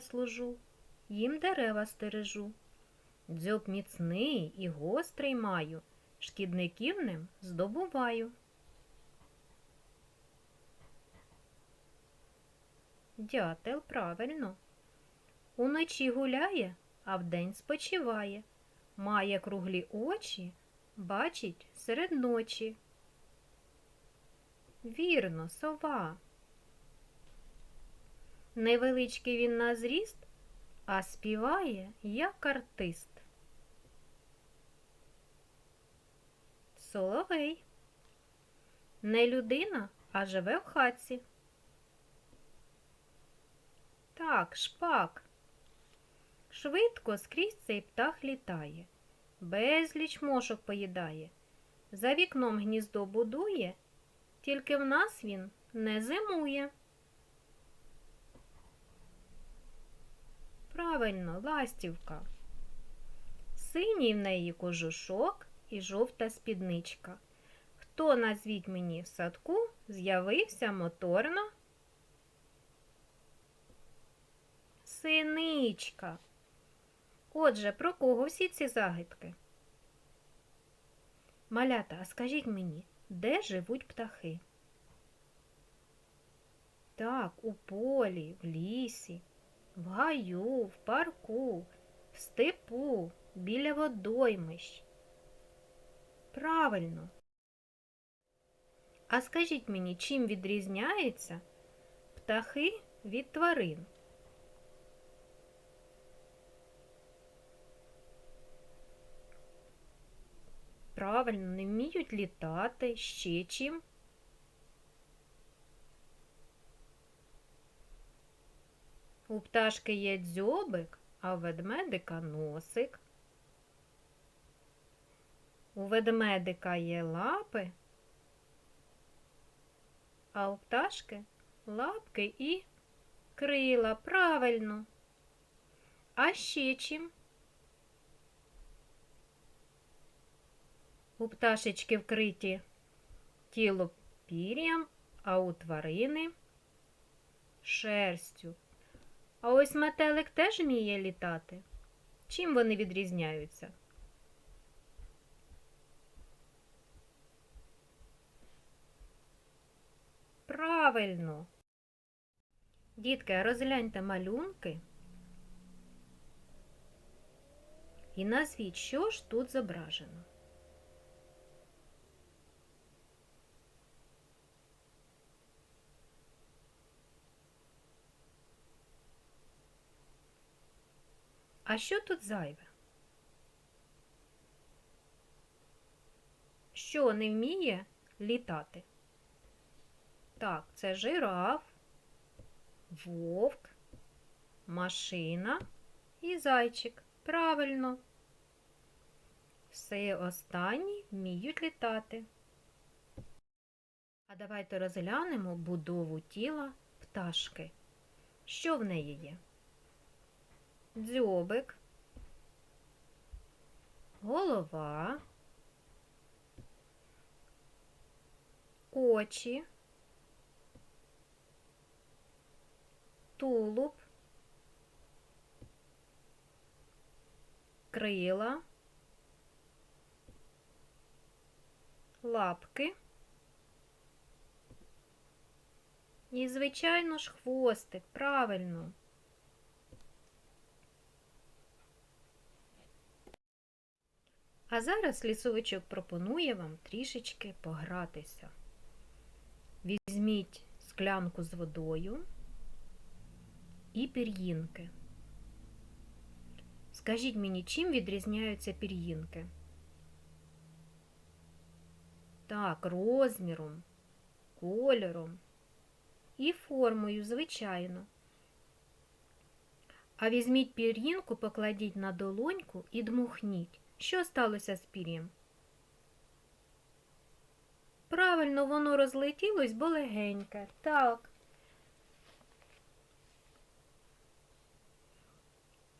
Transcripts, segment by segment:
служу, їм дерева стережу. Дзьоб міцний і гострий маю, шкідників ним здобуваю. Дятел правильно. Уночі гуляє, а вдень спочиває. Має круглі очі, бачить серед ночі. Вірно, сова. Невеличкий він на зріст, а співає, як артист. Соловей. Не людина, а живе в хатці. Так, шпак. Швидко скрізь цей птах літає, безліч мошок поїдає. За вікном гніздо будує, тільки в нас він не зимує. Правильно, ластівка. Синій в неї кожушок і жовта спідничка. Хто, назвіть мені в садку, з'явився моторно? Синичка. Отже, про кого всі ці загадки? Малята, а скажіть мені, де живуть птахи? Так, у полі, в лісі, в гаю, в парку, в степу, біля водоймищ. Правильно. А скажіть мені, чим відрізняються птахи від тварин? Правильно, не вміють літати, ще чим. У пташки є дзьобик, а у ведмедика носик. У ведмедика є лапи, а у пташки лапки і крила. Правильно. А ще чим? У пташечки вкриті тіло пір'ям, а у тварини шерстю. А ось метелик теж вміє літати. Чим вони відрізняються? Правильно. Дітки, розгляньте малюнки і назвіть, що ж тут зображено. А що тут зайве? Що не вміє літати? Так, це жираф, вовк, машина і зайчик. Правильно. Все останні вміють літати. А давайте розглянемо будову тіла пташки. Що в неї є? Дзьобик, голова, очі, тулуб, крила, лапки і, звичайно ж, хвостик, правильно. А зараз лісовичок пропонує вам трішечки погратися. Візьміть склянку з водою і пір'їнки. Скажіть мені, чим відрізняються пір'їнки? Так, розміром, кольором і формою, звичайно. А візьміть пір'їнку, покладіть на долоньку і дмухніть. Що сталося з пір'ям? Правильно, воно розлетілось, бо легеньке. Так.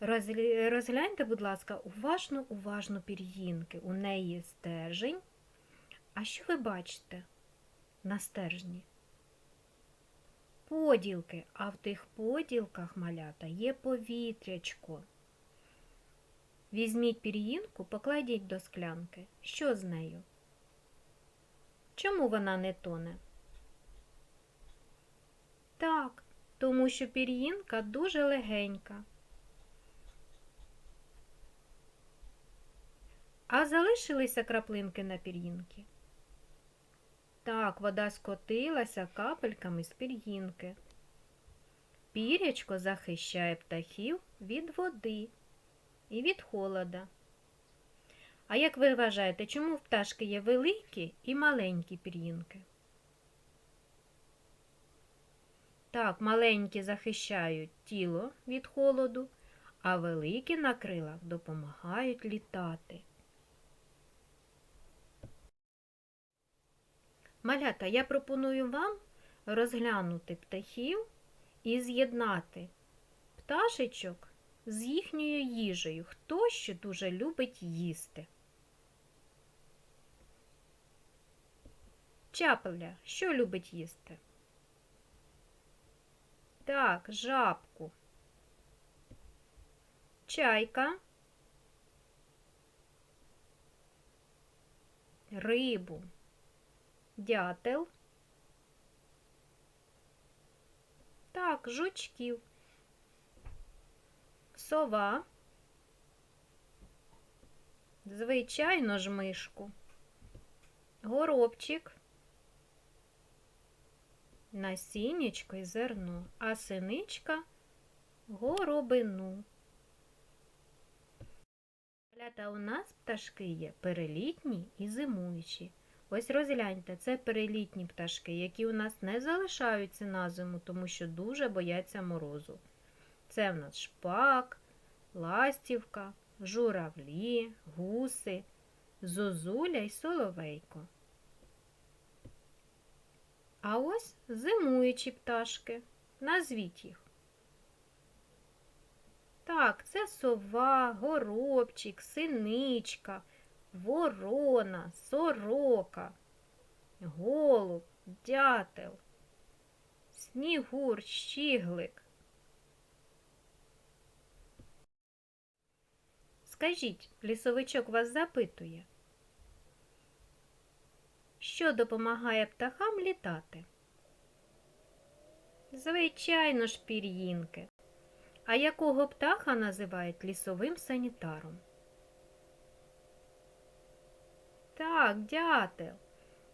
Розгляньте, будь ласка, уважно, уважно пір'їнки. У неї стержень. А що ви бачите на стержні? поділки, а в тих поділках малята є повітрячко. Візьміть пір'їнку, покладіть до склянки. Що з нею? Чому вона не тоне? Так, тому що пір'їнка дуже легенька. А залишилися краплинки на пір'їнки? Так, вода скотилася капельками з пір'їнки. Пірячко захищає птахів від води і від холода. А як ви вважаєте, чому в пташки є великі і маленькі пір'їнки? Так, маленькі захищають тіло від холоду, а великі на крилах допомагають літати. Малята, я пропоную вам розглянути птахів і з'єднати пташечок з їхньою їжею. Хто ще дуже любить їсти? Чапля, що любить їсти? Так, жабку. Чайка. Рибу. Дятел. Так, жучків. Сова. Звичайно ж мишку. Горобчик. Насіннячко і зерно, а синичка горобину. Малята у нас пташки є перелітні і зимуючі. Ось розгляньте, це перелітні пташки, які у нас не залишаються на зиму, тому що дуже бояться морозу. Це в нас шпак, ластівка, журавлі, гуси, зозуля й соловейко. А ось зимуючі пташки. Назвіть їх. Так, це сова, горобчик, синичка, ворона, сорока, голуб, дятел, снігур, щіглик. Скажіть, лісовичок вас запитує, що допомагає птахам літати? Звичайно ж, пір'їнки. А якого птаха називають лісовим санітаром? Так, дятел.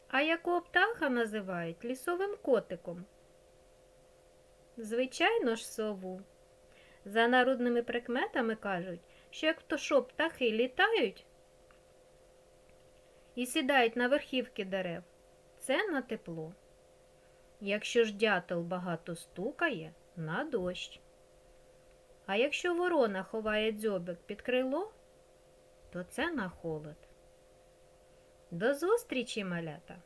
А якого птаха називають лісовим котиком? Звичайно ж, сову. За народними прикметами кажуть, що як то птахи літають і сідають на верхівки дерев, це на тепло. Якщо ж дятел багато стукає, на дощ. А якщо ворона ховає дзьобик під крило, то це на холод. До зустрічі, малята!